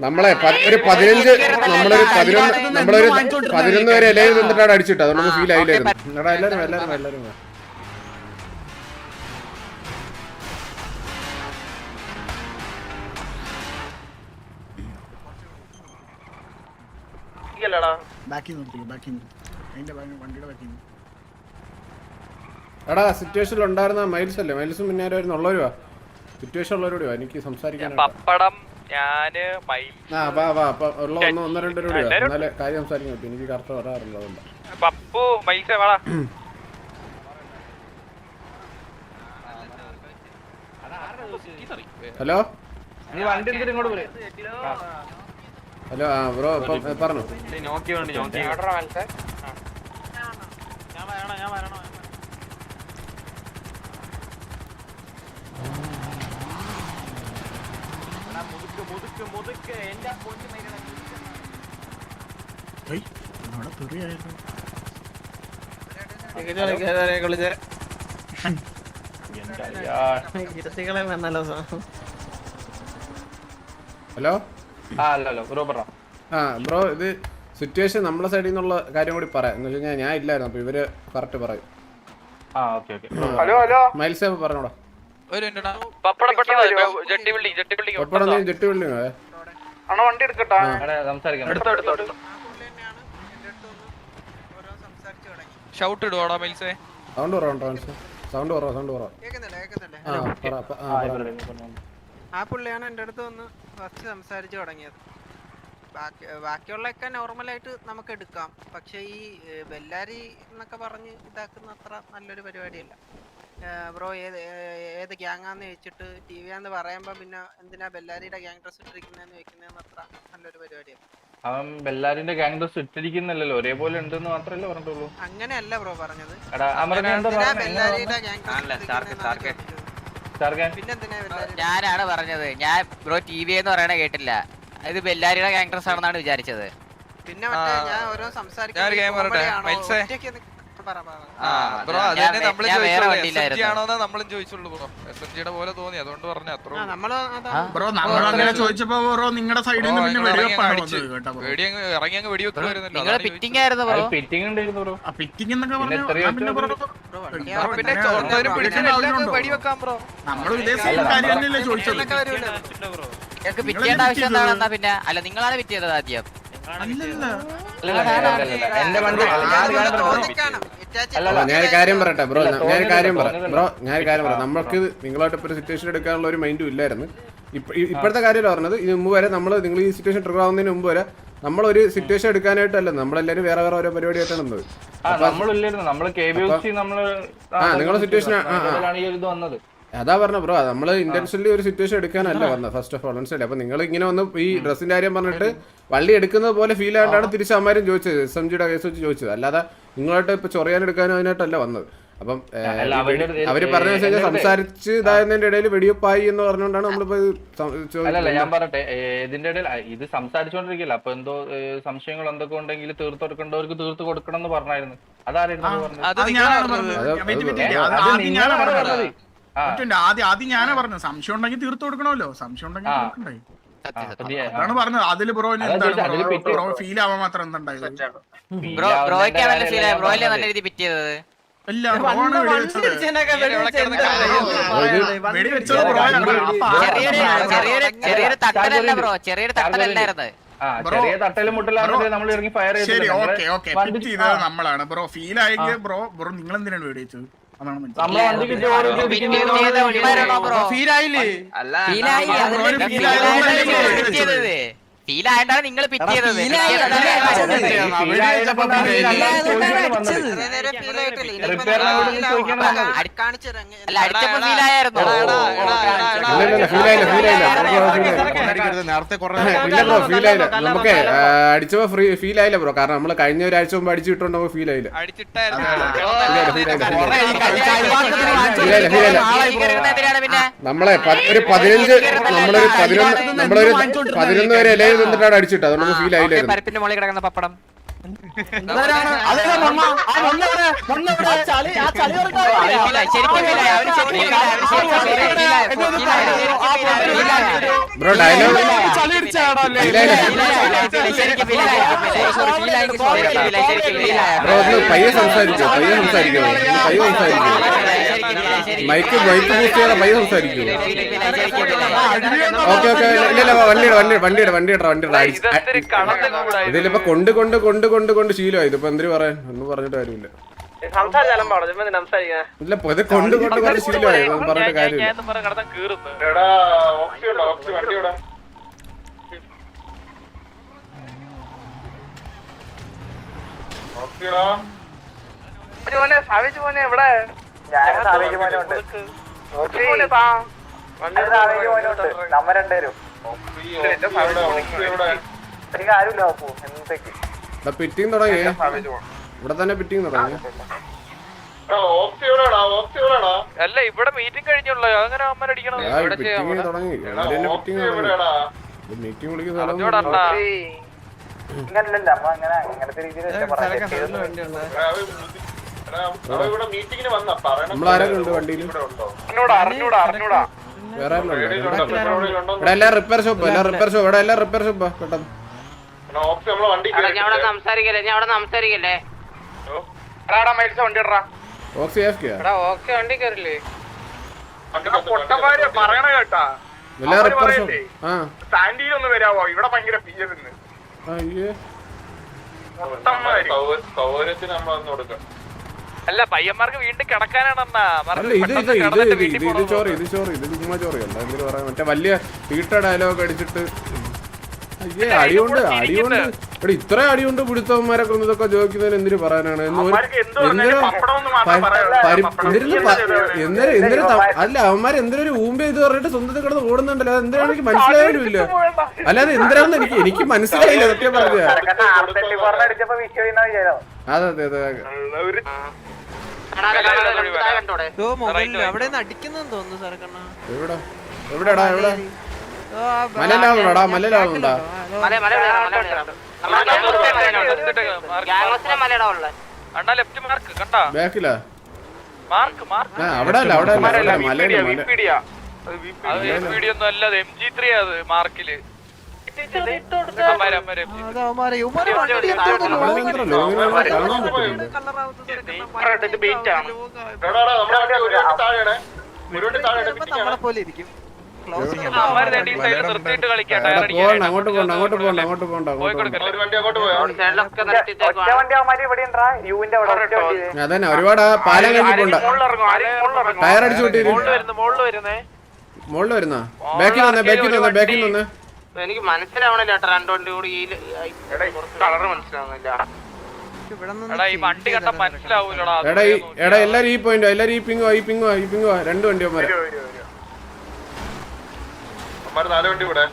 നമ്മളെ ഒരു പതിനഞ്ച് നമ്മളൊരു പതിനൊന്ന് നമ്മളൊരു പതിനൊന്ന് വരെ എല്ലാവരും നിന്നിട്ടാണ് അടിച്ചിട്ട് അതുകൊണ്ട് ഫീൽ ആയില്ലായിരുന്നു എടാ എല്ലാരും എല്ലാരും എല്ലാരും. ബാക്കി അതിന്റെ വണ്ടിയുടെ എടാ സിറ്റുവേഷനിൽ ഉണ്ടായിരുന്ന മൈൽസ് അല്ലേ മൈൽസും പിന്നെ ആരായിരുന്നു ഉള്ളവരുവാ സിറ്റുവേഷൻ ഉള്ളവരോട് എനിക്ക് സംസാരിക്കാൻ പപ്പടം ഞാൻ ആ വാ വാ ഉള്ള ഒന്ന് ഒന്ന് രണ്ട് വാ. എന്നാലേ കാര്യം സംസാരിക്കാൻ പറ്റും. എനിക്ക് കറക്റ്റ് പറയാറില്ല അതുകൊണ്ട് പപ്പു മൈൽസേ വാടാ. ഹലോ? നീ വണ്ടി എടുത്തിട്ട് ഇങ്ങോട്ട് പോരെ. ഹലോ ആ ബ്രോ പറഞ്ഞു. നോക്കി വേണ്ടി നോക്കി ഞാൻ വരണോ ഞാൻ ബ്രോ പറ. ആ ബ്രോ ഇത് സിറ്റുവേഷൻ നമ്മളെ സൈഡിൽ നിന്നുള്ള കാര്യം കൂടി പറയാം. എന്ന് വെച്ച് കഴിഞ്ഞാൽ ഞാൻ ഇല്ലായിരുന്നു അപ്പൊ ഇവർ കറക്റ്റ് പറയും. ആ okay okay. Hello hello. മൈൽസേ പറഞ്ഞോടാ. Jetty building jetty building jetty building അണ്ണ വണ്ടി എടുക്കട്ടാ? ഷൗട്ട് ഇടുവാടാ മൈൽസേ. സൗണ്ട് സൗണ്ട് സൗണ്ട് ആ പറ പുള്ളിയാണ് എന്റെ അടുത്ത് വന്ന് ഫസ്റ്റ് സംസാരിച്ചു തുടങ്ങിയത്. ബാക്കി ബാക്കിയുള്ളതൊക്കെ നോർമലായിട്ട് നമുക്ക് എടുക്കാം. പക്ഷേ ഈ ബെല്ലാരി എന്നൊക്കെ പറഞ്ഞ് ഇതാക്കുന്ന അത്ര നല്ലൊരു പരിപാടിയല്ല. ബ്രോ ഏത് ഏത് ഗ്യാങ്ങാന്ന് ചോദിച്ചിട്ട് ടി വി ആന്ന് പറയുമ്പോ പിന്നെ എന്തിനാ ബെല്ലാരിയുടെ ഗ്യാങ് ഡ്രസ് ഇട്ടിരിക്കുന്നതെന്ന് വെക്കുന്നതെന്ന് അത്ര നല്ലൊരു പരിപാടിയാണ് അവൻ ബെല്ലാരിന്റെ ഗാങ് ഡ്രസ് ഇട്ടിരിക്കുന്നില്ലല്ലോ. ഒരേപോലെ ഉണ്ടെന്ന് മാത്രമല്ലേ പറഞ്ഞിട്ടുള്ളൂ. അങ്ങനെയല്ല ബ്രോ പറഞ്ഞത്. ഗ്യാങ് ഡ്രസ് ഞാനാണ് പറഞ്ഞത്. ഞാൻ ബ്രോ ടി വി എന്ന് പറയണ കേട്ടില്ല. ഇത് ബെല്ലാരിയുടെ ഗാങ്ട്രസ് ആണെന്നാണ് വിചാരിച്ചത്. പിന്നെ മറ്റേ ഞാൻ ഓരോ ഞാനൊരു ബ്രോ അത് തന്നെ നമ്മൾ നമ്മൾ ചോദിച്ചോളൂ നമ്മളും ചോദിച്ചുള്ളൂ ബ്രോ. എസ് എം ജിയുടെ പോലെ തോന്നി അതുകൊണ്ട് പറഞ്ഞു അത്ര നമ്മൾ? ബ്രോ നമ്മൾ അങ്ങനെ ചോദിച്ചപ്പോ ബ്രോ നിങ്ങളുടെ സൈഡിൽ നിന്ന് പിന്നെ വെടി അങ്ങ് ഇറങ്ങി അങ്ങ് വെടി വെക്കുമായിരുന്നല്ലോ ഫിറ്റിംഗ് ആയിരുന്നു ബ്രോ. ഫിറ്റിംഗ് ഉണ്ടായിരുന്നു ബ്രോ. പിറ്റിംഗ് എന്നൊക്കെ പറഞ്ഞു പിന്നെ? വെടി വെക്കാം ബ്രോ. നമ്മൾ ഉദ്ദേശിച്ച കാര്യം തന്നെയല്ലേ ചോദിച്ചത്. ഫിറ്റ് ചെയ്യേണ്ട ആവശ്യം എന്താണെന്നാ പിന്നെ അല്ല നിങ്ങളാണ് പിറ്റേണ്ടത് ആദ്യം. എന്റെ വണ്ടി ഞാൻ കാര്യം പറയട്ടെ ബ്രോ? ഞാൻ കാര്യം പറ ബ്രോ ഞാൻ കാര്യം പറ. നമ്മൾക്ക് നിങ്ങളായിട്ട് ഇപ്പൊ ഒരു സിറ്റുവേഷൻ എടുക്കാനുള്ള ഒരു മൈൻഡും ഇല്ലായിരുന്നു. ഇപ്പോഴത്തെ കാര്യമല്ല പറഞ്ഞത് ഇതിന് മുമ്പ് വരെ നമ്മൾ നിങ്ങൾ ഈ സിറ്റുവേഷൻ ട്രിഗർ ആവുന്നതിന് മുമ്പ് വരെ നമ്മളൊരു സിറ്റുവേഷൻ എടുക്കാനായിട്ടല്ല നമ്മളെല്ലാരും വേറെ വേറെ ഓരോ പരിപാടിയായിട്ടാണ് വന്നത്. ആ നമ്മളില്ലായിരുന്നു. നമ്മൾ അതാ പറഞ്ഞ ബ്രോ നമ്മൾ ഇന്റൻഷനലി ഒരു സിറ്റുവേഷൻ എടുക്കാനല്ല വന്നത് ഫസ്റ്റ് ഓഫ് ഓൾ മനസ്സിലായി അപ്പൊ നിങ്ങൾ ഇങ്ങനെ ഒന്ന് ഈ ഡ്രസ്സിന്റെ കാര്യം പറഞ്ഞിട്ട് വള്ളി എടുക്കുന്നത് പോലെ ഫീൽ ആയിട്ടാണ് തിരിച്ച് അമ്മാരും ചോദിച്ചത് എസ് എം ജിയുടെ കേസ് വെച്ച് ചോദിച്ചത്. അല്ലാതെ നിങ്ങളായിട്ട് ഇപ്പൊ ചൊറിയാൻ എടുക്കാനും അതിനായിട്ടല്ല വന്നത്. അപ്പം അവർ പറഞ്ഞ വെച്ചാൽ സംസാരിച്ച് ഇതായതിന്റെ ഇടയിൽ വെടിയൊപ്പായി എന്ന് പറഞ്ഞുകൊണ്ടാണ് നമ്മളിപ്പോ ഞാൻ പറയട്ടെ ഏ, ഇതിന്റെ ഇടയിൽ ഇത് സംസാരിച്ചോണ്ടിരിക്കില്ല? അപ്പൊ എന്തോ സംശയങ്ങൾ എന്തൊക്കെ ഉണ്ടെങ്കിൽ തീർത്ത് കൊടുക്കേണ്ടവർക്ക് തീർത്ത് കൊടുക്കണം എന്ന് പറഞ്ഞായിരുന്നു അതാരായിരുന്നു അത് ആദ്യം ആദ്യം ഞാനാ പറഞ്ഞു സംശയം ഉണ്ടെങ്കിൽ തീർത്തു കൊടുക്കണമല്ലോ. സംശയം ഉണ്ടെങ്കിൽ ആ. തീർക്കണ്ടേ? ആ, അതാണ് പറഞ്ഞത്. അതിൽ ബ്രോ ബ്രോ ഫീൽ ആവാൻ മാത്രം എന്തുണ്ടായത് ബ്രോ ഇല്ല, ബ്രോ പറഞ്ഞത്. രീതി ഫിറ്റ് ചെയ്തത്. ഇല്ല ബ്രോ ആണ് ആണ്. ചെറിയൊരു തട്ടലല്ല ബ്രോ ചെറിയൊരു തട്ടലല്ലായിരുന്നു. ചെറിയ തട്ടലും മുട്ടലാണ് നമ്മൾ ഇറങ്ങി ഫയർ ശരി ഓക്കെ ഓക്കെ. നമ്മളാണ്. ബ്രോ ഫീൽ ആയെങ്കിൽ ബ്രോ ബ്രോ നിങ്ങൾ എന്തിനാണ് വെടിവെച്ചത് അതാണ് മനസ്സിലായത് നമ്മളെ വണ്ടിക്ക് ചോറ് ഫിറ്റ് ചെയ്ത ഉണ്ണിമാരാണോ ബ്രോ ഫീലായില്ലേ ഫീലായി ആ, അതല്ലേ ബ്രോന് ഫീൽ feel ആയതുകൊണ്ടല്ലേ ആയതാണ് നിങ്ങൾ പിറ്റ് ചെയ്തത്. അല്ല അടിച്ചപ്പോ നമുക്ക് അടിച്ചപ്പോ ഫ്രീ ഫീൽ ആയില്ല ബ്രോ. കാരണം നമ്മൾ കഴിഞ്ഞ ഒരാഴ്ച മുമ്പ് അടിച്ചു കിട്ടുകൊണ്ട് ഫീൽ ആയില്ല നമ്മളെ ഒരു പതിനഞ്ച് നമ്മളൊരു പതിനൊന്ന് നമ്മളൊരു പതിനൊന്ന് വരെ എല്ലാവരും നിന്നിട്ടാണ് അടിച്ചിട്ട് അതുകൊണ്ട് ഫീൽ ആയില്ലായിരുന്നു. പരിപ്പിന്റെ മുകളിൽ കിടക്കുന്ന പപ്പടം. ബ്രോ ഡയലോഗ് ബ്രോ ഒന്ന് പയ്യെ സംസാരിക്കോ പയ്യെ സംസാരിക്കോ പയ്യെ സംസാരിക്കോ മൈക്ക് മൈക്ക് ബൂസ്റ്റ് ചെയ്യാതെ പയ്യെ സംസാരിക്കോ ഓക്കെ ഓക്കെ ഇല്ല വണ്ടിയുടെ വണ്ടി വണ്ടിയുടെ വണ്ടിയുടെ വണ്ടിയുടെ ഇതിലിപ്പോ കൊണ്ട് കൊണ്ട് കൊണ്ട് കൊണ്ട് കൊണ്ട് ശീലമായി. ഇതിപ്പോ എന്തിനു പറയാൻ? ഒന്നും പറഞ്ഞിട്ട് കാര്യമില്ല. ഇല്ല ഇപ്പൊ ഇത് കൊണ്ട് കൊണ്ട് കൊണ്ട് ശീലമായി. പറഞ്ഞിട്ട് കാര്യമില്ല. ഞാൻ പറഞ്ഞ കടത്താൻ കീറുന്നു. പിറ്റിങ് തുടങ്ങി ഇവിടെ തന്നെ പിറ്റിങ് തുടങ്ങി അല്ല ഇവിടെ മീറ്റിംഗ് കഴിഞ്ഞുള്ളൂ അങ്ങനെ അമ്മ അടിക്കണം പിറ്റിങ് തുടങ്ങി. പിറ്റിങ് മീറ്റിംഗ് വിളിക്കുന്ന റിപ്പയർ ഷോപ്പ് എല്ലാം റിപ്പയർ ഷോപ്പ് ഇവിടെ എല്ലാം റിപ്പയർ ഷോപ്പ് പെട്ടെന്ന്. ഞാൻ പയ്യന്മാർക്ക് വീണ്ടും ഞാൻ അവിടെ ഇത് മൈൽസ് ഇത് ഇടറാ ഓക്സി എടാ വണ്ടി കേട്ടാ. ഒന്ന് അല്ല വീണ്ടും കിടക്കാനാണെന്നാ. മറ്റേ വലിയ വീട്ട ഡയലോഗ് അടിച്ചിട്ട് ഇത്ര അടിയുണ്ട് പിടുത്തവന്മാരെ കൊന്നതൊക്കെ ചോദിക്കുന്നതിന് എന്തിനു പറയാനാണ് എന്തിനു എന്തിനു അല്ല അവന്മാർ എന്തിനൊരു ഊമ്പ ഇത് പറഞ്ഞിട്ട് സ്വന്തത്തിൽ കിടന്ന് ഓടുന്നുണ്ടല്ലോ അത് എന്തിനാണ് എനിക്ക് മനസ്സിലായാലും ഇല്ല അല്ലാതെ എന്തിനാണെന്ന് എനിക്ക് എനിക്ക് മനസ്സിലായില്ല സത്യം പറഞ്ഞു അതെ അതെ അതെ എവിടെടാ എവിടെ മലയിലാളുണ്ടോടാ മലയിലാളുണ്ടോ ബാക്കിലാ? അവിടെ അവിടെ അല്ല അത് നമ്മളെ പോലെ ഇരിക്കും. അങ്ങോട്ട് അങ്ങോട്ട് അങ്ങോട്ട് അങ്ങോട്ട് അതന്നെ. ഒരുപാട് പാലം കഴിഞ്ഞ് പോണ്ട ടയർ മുകളിൽ വരുന്ന? ബാക്കിൽ വന്നേ ബാക്കിൽ വന്നേ ബാക്കിൽ വന്നേ. എനിക്ക് മനസ്സിലാവണില്ല ഏട്ടാ രണ്ടോണ്ട് കൂടി ഈ കളറ് മനസ്സിലാവുന്നില്ല. എടാ എല്ലാരും ഈ പോയിന്റോ എല്ലാരും ഈ പിങ്ങോ ഈ പിങ്ങോ ഈ പിങ്ങോ രണ്ട് വണ്ടിയോ മരം അവന്മാര് നാല് വണ്ടി ഇവിടെ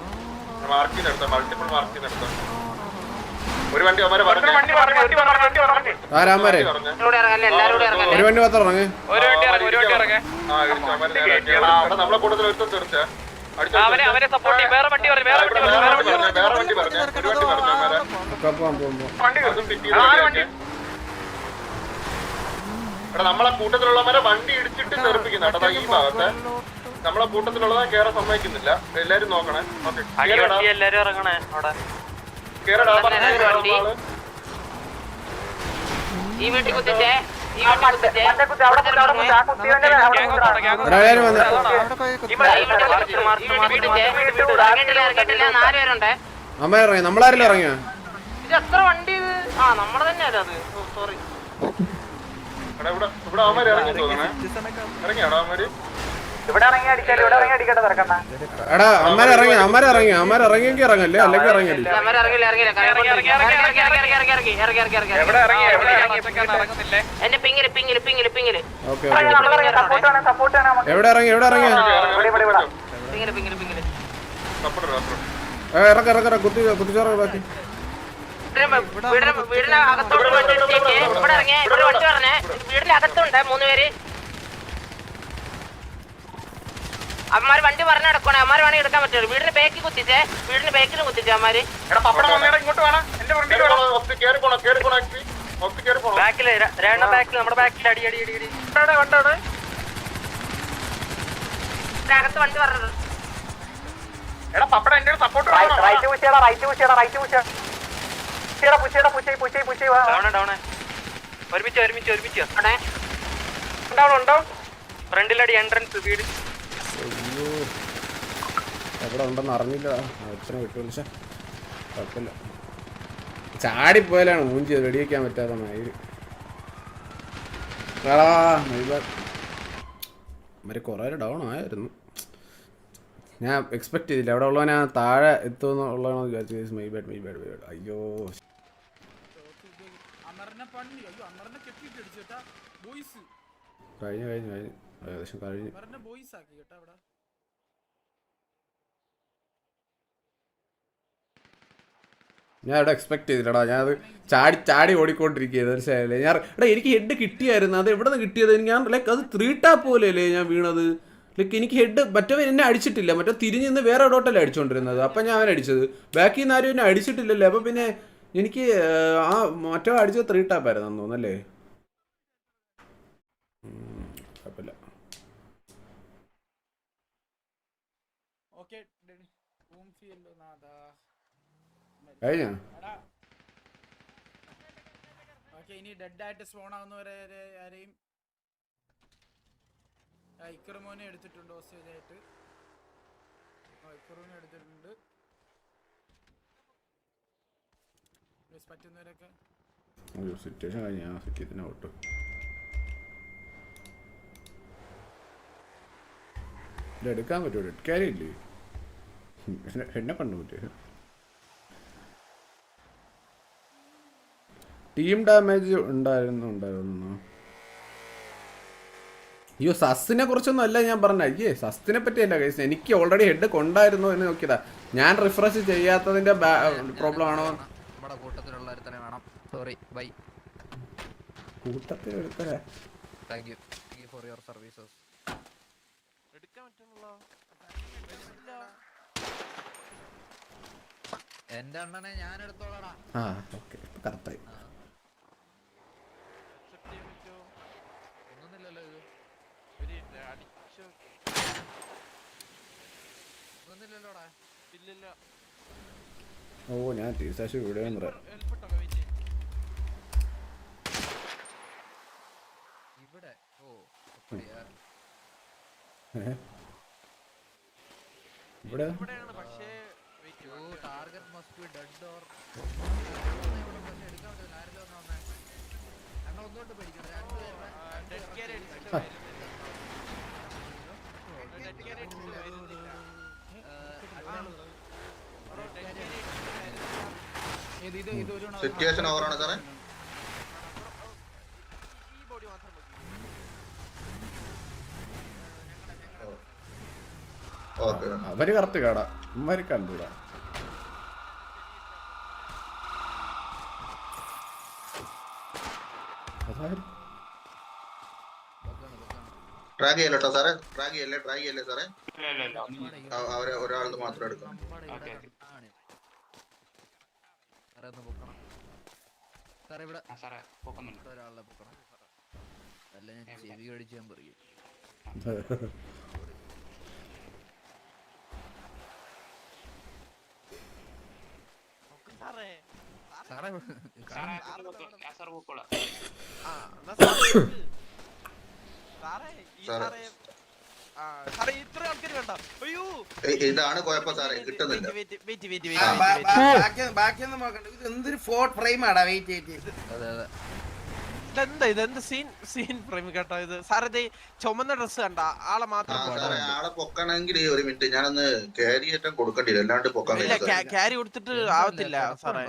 മാർക്ക് ചെയ്തെടുത്ത മൾട്ടിപ്പിൾ മാർക്ക് ചെയ്തെടുത്ത ഒരു വണ്ടി അവന്മാരെ ആരാമാരെ ഒരു വണ്ടി മാത്രം ഇറങ്ങ്. നമ്മളെ കൂടുതൽ ഒരുത്തം തീർച്ച നമ്മളെ കൂട്ടത്തിലുള്ളവരെ വണ്ടി ഇടിച്ചിട്ട് തെറിപ്പിക്കുന്ന ഈ ഭാഗത്തെ. നമ്മളെ കൂട്ടത്തിലുള്ളതാ കേറെ സമ്മതിക്കുന്നില്ല. എല്ലാരും നോക്കണേ. ഇറങ്ങണേ അവിടെ. അമ്മ ഇറങ്ങി. നമ്മളാരെല്ലാം ഇറങ്ങിയ? വണ്ടി ഇത്? ആ നമ്മളെ സോറി ഇവിടെ അവന്മാര് ഇറങ്ങി തോന്നണേ. ഇറങ്ങിയാടാ അവന്മാര്? എടാ അമ്മര ഇറങ്ങി അമ്മര ഇറങ്ങി അമ്മര ഇറങ്ങിയെങ്കിൽ ഇറങ്ങല്ലേ? അല്ലെങ്കിൽ ഇറങ്ങില്ല എവിടെ ഇറങ്ങി? എവിടെ ഇറങ്ങി? ഇറക്ക ഇറക്കറ കുത്തി കുത്തിച്ചോറ ബാക്കി വീടിന് അകത്തോട്ട് വീടിന് അകത്തുണ്ട് മൂന്ന് പേര്. അമ്മമാര് വണ്ടി പറഞ്ഞു നടക്കണേ അമ്മമാര് വേണമെങ്കിൽ എടുക്കാൻ പറ്റുള്ളൂ. വീടിന്റെ ബേക്കിൽ കുത്തിച്ചേ വീടിന് ബേക്കിൽ കുത്തിച്ചേ വേണം. വേണം. പോണം ബാക്കിൽ രണ്ട ബാക്കിൽ നമ്മുടെ ബാക്കിൽ അടി അടി അടി അടി. അകത്ത് വണ്ടി പറഞ്ഞത്. എടാ പപ്പടം എന്റെ സപ്പോർട്ട് റൈറ്റ് പുഷേടാ റൈറ്റ് പുഷേടാ റൈറ്റ് പുഷ പുഷേടാ പുഷേടാ പുഷേ പുഷേ പുഷേ ഡൗൺ ഡൗൺ ഒരുമിച്ച് ഒരുമിച്ച് ഒരുമിച്ച്. ഡൗൺ ഉണ്ടോ? ഫ്രണ്ടിലടി എൻട്രൻസ് വീട്. അയ്യോ. എവിടെ ഉണ്ടെന്ന് അറിഞ്ഞില്ല. അച്ഛനെ വിട്ടു വിളിച്ച. കുഴപ്പമില്ല. ചാടിപ്പോയാലാണ് മൂഞ്ചി വെടിവെക്കാൻ പറ്റാത്ത മയിൽ ആടാ മരി കുറേ ഡൗൺ ആയിരുന്നു. ഞാൻ എക്സ്പെക്ട് ചെയ്തില്ല. അവിടെ ഉള്ളവനെ താഴെ താഴെ എത്തുമെന്നുള്ളതാണോ വിചാരിച്ചു my bad my bad my bad. അയ്യോ. കഴിഞ്ഞു കഴിഞ്ഞു കഴിഞ്ഞു. ഏകദേശം കഴിഞ്ഞു. ഞാൻ ഇവിടെ എക്സ്പെക്ട് ചെയ്തില്ലടാ. ഞാൻ അത് ചാടി ചാടി ഓടിക്കൊണ്ടിരിക്കുകയാണ് മനസ്സിലായില്ലേ ഞാൻ എടാ എനിക്ക് ഹെഡ് കിട്ടിയായിരുന്നു. അത് എവിടെ നിന്ന് കിട്ടിയത് ഞാൻ ലൈക്ക് അത് ത്രീ ടാപ്പ് പോലെയല്ലേ ഞാൻ വീണത്? ലൈക്ക് എനിക്ക് ഹെഡ് മറ്റവൻ എന്നെ അടിച്ചിട്ടില്ല. മറ്റേ തിരിഞ്ഞ് നിന്ന് വേറെ ഡോട്ടല്ലേ അടിച്ചുകൊണ്ടിരുന്നത് അപ്പം ഞാൻ അവൻ അടിച്ചത്. ബാക്കി നിന്ന് ആരും എന്നെ അടിച്ചിട്ടില്ലല്ലേ? അപ്പം പിന്നെ എനിക്ക് ആ മറ്റോ അടിച്ചത് ത്രീ ടാപ്പായിരുന്നു തോന്നുന്നല്ലേ കുഴപ്പമില്ല. കഴിഞ്ഞോ? ഇനി ഡെഡ് ആയിട്ട് സ്പോൺ ആവുന്നവരെ ആരെയും ഇക്കറുമോനെ എടുത്തിട്ടുണ്ട് ഹോസ്റ്റേജ് ആയിട്ട് ഇക്കറുമോനെ എടുത്തിട്ടുണ്ട്. പറ്റുന്നവരൊക്കെ. സിറ്റുവേഷൻ കഴിഞ്ഞ ആ സിറ്റിത്തിന് ഔട്ട് എടുക്കാൻ പറ്റുമോ ഡെഡ് ക്യാരി ഇല്ലേ എന്നെ- എന്നെ കണ്ടു പറ്റുമോ ടീം ഡാമേജ് ഉണ്ടായിരുന്നു ഉണ്ടായിരുന്നു അയ്യോ സസ്സിനെ കുറിച്ചൊന്നും അല്ല ഞാൻ പറഞ്ഞ അയ്യേ സസ്തിനെ പറ്റിയല്ല കേസ് എനിക്ക് ഓൾറെഡി ഹെഡ് കൊണ്ടായിരുന്നു എന്ന് നോക്കിയതാ. ഞാൻ റിഫ്രഷ് ചെയ്യാത്തതിന്റെ പ്രോബ്ലം ആണോ? എന്റെ അണ്ണനെ ഞാൻ എടുത്തോളാടാ. ആ ഓക്കെ കറക്റ്റായി ഒന്നുമില്ലല്ലോ ഇത് ഓ ഞാൻ ടീസാശ് ഇവിടെ വന്നിറ ഇവിടെ? ഓ ഇവിടെ? പക്ഷേ ഓ target must be or dead situation ഓവറാണ് സാറേ. ഓക്കെ അവർ കറക്റ്റ് കാടാ. ഉമ്മാര് കണ്ടൂടാ. ട്രാക്ക് ചെയ്യല്ലോ സാറേ? ട്രാക്ക് ചെയ്യല്ലേ? ട്രാക്ക് ചെയ്യല്ലേ സാറേ? അവ- അവരെ ഒരാളത് മാത്രം എടുക്കാം ആണ്. സാറേ ഒന്ന് പൊക്കണം. സാറേ ഇവിടെ ഇവിടെ ഒരാളെ പൊക്കണം. അല്ല ഞാൻ ചെവി കടിച്ച് ഞാൻ പറയും. സാറേ. സാറേ. സാറേ ഇത്ര ആൾക്കാർ വേണ്ട അയ്യോ. ഇതാണ് കുഴപ്പം സാറേ കിട്ടുന്നില്ല. ബാക്കിയൊന്നും നോക്കണ്ട. ഇത് എന്തൊരു ഫോർട്ട് ഫ്രെയിം ആടാ വെയിറ്റ് ചെയ്തിട്ട് അതെ അതെ. ഇതെന്താ ഇതെന്ത് സീൻ സീൻ ഫ്രെയിം കേട്ടോ ഇത്? ഇത് ചുമന്ന ഡ്രസ് കണ്ട. ആളെ മാത്രം സാറേ ആളെ പൊക്കണമെങ്കിൽ ഒരു മിനിറ്റ്. ഞാനൊന്ന് ക്യാരി ഏറ്റം കൊടുക്കേണ്ടി വരും അല്ലാണ്ട് പൊക്കാൻ ഇല്ല ക്യാരി കൊടുത്തിട്ട് ആവത്തില്ല സാറേ.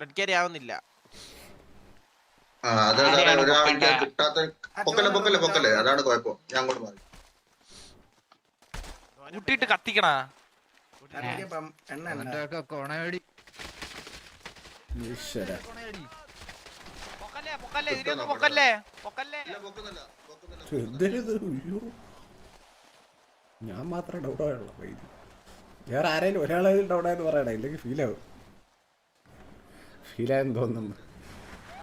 റെഡ് ക്യാരി ആവുന്നില്ല. കിട്ടാത്ത പൊക്കല്ലേ പൊക്കല്ലേ പൊക്കല്ലേ? അതാണ് കുഴപ്പം. ഞാൻ അങ്ങോട്ട് മാറി. എന്തേത് അയ്യോ. ഞാൻ മാത്രം ഡൗട്ടായുള്ള വൈദ്യുതി വേറെ ആരെങ്കിലും ഒരാളെ ഡൗട്ടായെന്ന് പറയണ ഇല്ലെങ്കിൽ ഫീലാവും ഫീലായെന്ന് തോന്നുന്നു.